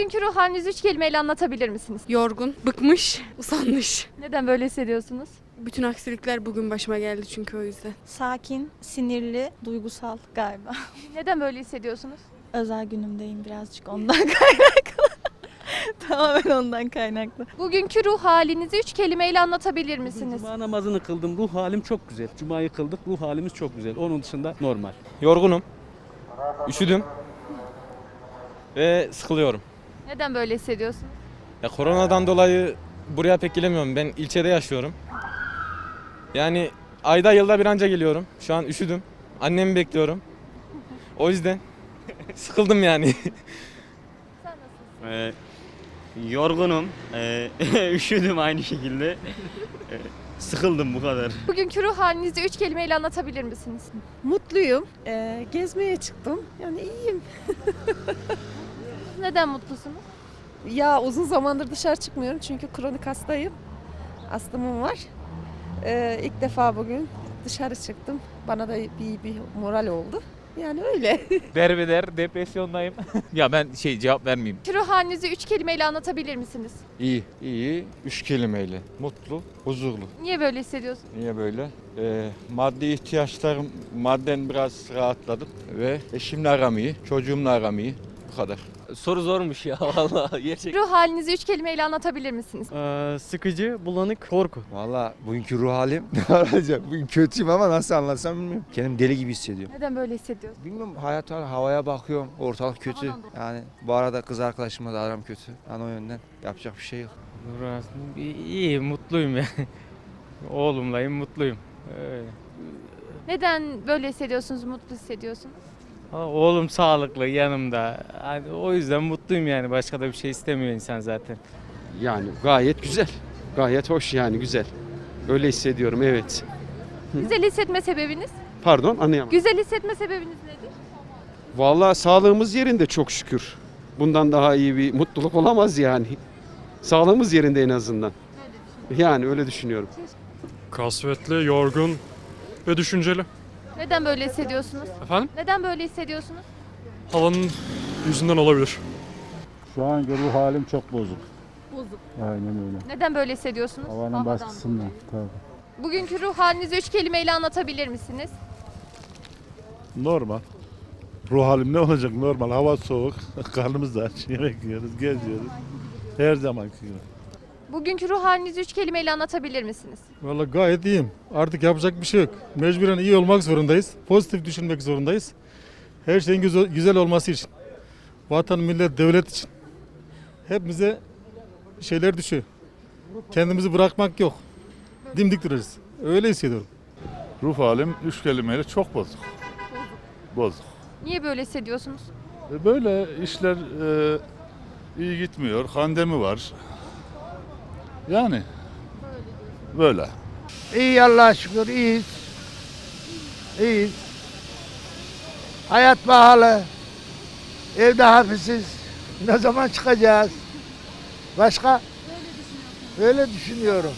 Bugünkü ruh halinizi üç kelimeyle anlatabilir misiniz? Yorgun, bıkmış, usanmış. Neden böyle hissediyorsunuz? Bütün aksilikler bugün başıma geldi çünkü o yüzden. Sakin, sinirli, duygusal galiba. Neden böyle hissediyorsunuz? Özel günümdeyim birazcık ondan kaynaklı. Tamamen ondan kaynaklı. Bugünkü ruh halinizi üç kelimeyle anlatabilir misiniz? Cuma namazını kıldım. Ruh halim çok güzel. Cuma'yı kıldık. Ruh halimiz çok güzel. Onun dışında normal. Yorgunum. Üşüdüm. Ve sıkılıyorum. Neden böyle hissediyorsunuz? Ya koronadan dolayı buraya pek gelemiyorum. Ben ilçede yaşıyorum. Yani ayda yılda bir anca geliyorum. Şu an üşüdüm. Annemi bekliyorum. O yüzden sıkıldım yani. Ee, yorgunum. Ee, üşüdüm aynı şekilde. Ee, sıkıldım bu kadar. Bugünkü ruh halinizi üç kelimeyle anlatabilir misiniz? Mutluyum. Ee, gezmeye çıktım. Yani iyiyim. Neden mutlusunuz? Ya uzun zamandır dışarı çıkmıyorum çünkü kronik hastayım. Astımım var. Ee, ilk defa bugün dışarı çıktım. Bana da bir, bir moral oldu. Yani öyle. Derbeder, depresyondayım. ya ben şey cevap vermeyeyim. Ruh halinizi üç kelimeyle anlatabilir misiniz? İyi, iyi. Üç kelimeyle. Mutlu, huzurlu. Niye böyle hissediyorsunuz? Niye böyle? Ee, maddi ihtiyaçlarım, madden biraz rahatladım. Ve eşimle aram iyi, çocuğumla aram iyi. Bu kadar. Soru zormuş ya vallahi gerçekten. Ruh halinizi üç kelimeyle anlatabilir misiniz? sıkıcı, bulanık, korku. Valla bugünkü ruh halim ne olacak? Bugün kötüyüm ama nasıl anlatsam bilmiyorum. Kendimi deli gibi hissediyorum. Neden böyle hissediyorsunuz? Bilmiyorum hayat var, havaya bakıyorum. Ortalık kötü. Havadan. Yani bu arada kız arkadaşımla da aram kötü. Yani o yönden yapacak bir şey yok. İyi, mutluyum yani. Oğlumlayım, mutluyum. Neden böyle hissediyorsunuz, mutlu hissediyorsunuz? Oğlum sağlıklı yanımda. o yüzden mutluyum yani. Başka da bir şey istemiyor insan zaten. Yani gayet güzel. Gayet hoş yani güzel. Öyle hissediyorum evet. Güzel hissetme sebebiniz? Pardon anlayamadım. Güzel hissetme sebebiniz nedir? Vallahi sağlığımız yerinde çok şükür. Bundan daha iyi bir mutluluk olamaz yani. Sağlığımız yerinde en azından. Yani öyle düşünüyorum. Kasvetli, yorgun ve düşünceli. Neden böyle hissediyorsunuz? Efendim? Neden böyle hissediyorsunuz? Havanın yüzünden olabilir. Şu anki ruh halim çok bozuk. Bozuk. Aynen öyle. Neden böyle hissediyorsunuz? Havanın baskısından. Tabii. Bugünkü ruh halinizi üç kelimeyle anlatabilir misiniz? Normal. Ruh halim ne olacak? Normal. Hava soğuk. Karnımız da aç. Yemek yiyoruz, geziyoruz. Her zamanki gibi. Bugünkü ruh halinizi üç kelimeyle anlatabilir misiniz? Valla gayet iyiyim. Artık yapacak bir şey yok. Mecburen iyi olmak zorundayız. Pozitif düşünmek zorundayız. Her şeyin güzel, güzel olması için. Vatan, millet, devlet için. Hepimize şeyler düşüyor. Kendimizi bırakmak yok. Dimdik duracağız. Öyle hissediyorum. Ruh halim üç kelimeyle çok bozuk. Bozuk. Niye böyle hissediyorsunuz? E, Böyle işler e, iyi gitmiyor. Pandemi var. Yani böyle. İyi Allah'a şükür iyiyiz. İyiyiz. Hayat pahalı. Evde hafiziz. Ne zaman çıkacağız? Başka? Öyle düşünüyorum.